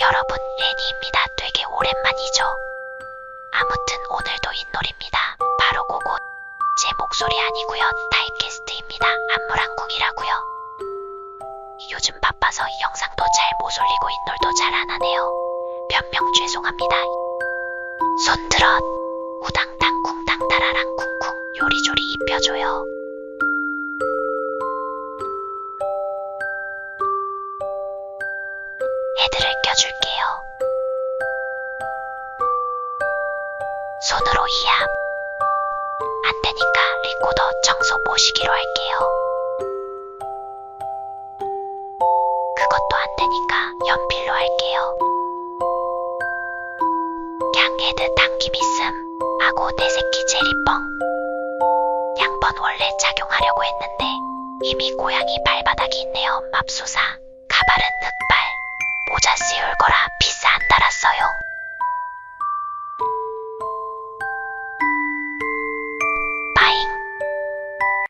여러분, 애니입니다. 되게 오랜만이죠? 아무튼 오늘도 잇놀입니다. 바로 그곳. 제 목소리 아니고요. 타입캐스트입니다. 안무랑국이라고요. 요즘 바빠서 영상도 잘 못 올리고 잇놀도 잘 안 하네요. 변명 죄송합니다. 손 들어 우당당 쿵당 따라랑 쿵쿵 요리조리 입혀줘요. 헤드를 껴줄게요. 손으로 이압. 안 되니까 리코더 청소 모시기로 할게요. 그것도 안 되니까 연필로 할게요. 그냥 헤드 당김 있음. 하고 내 새끼 제리뻥. 양번 원래 착용하려고 했는데 이미 고양이 발바닥이 있네요. 맙소사. 모자 씌울 거라 비싼 달았어요.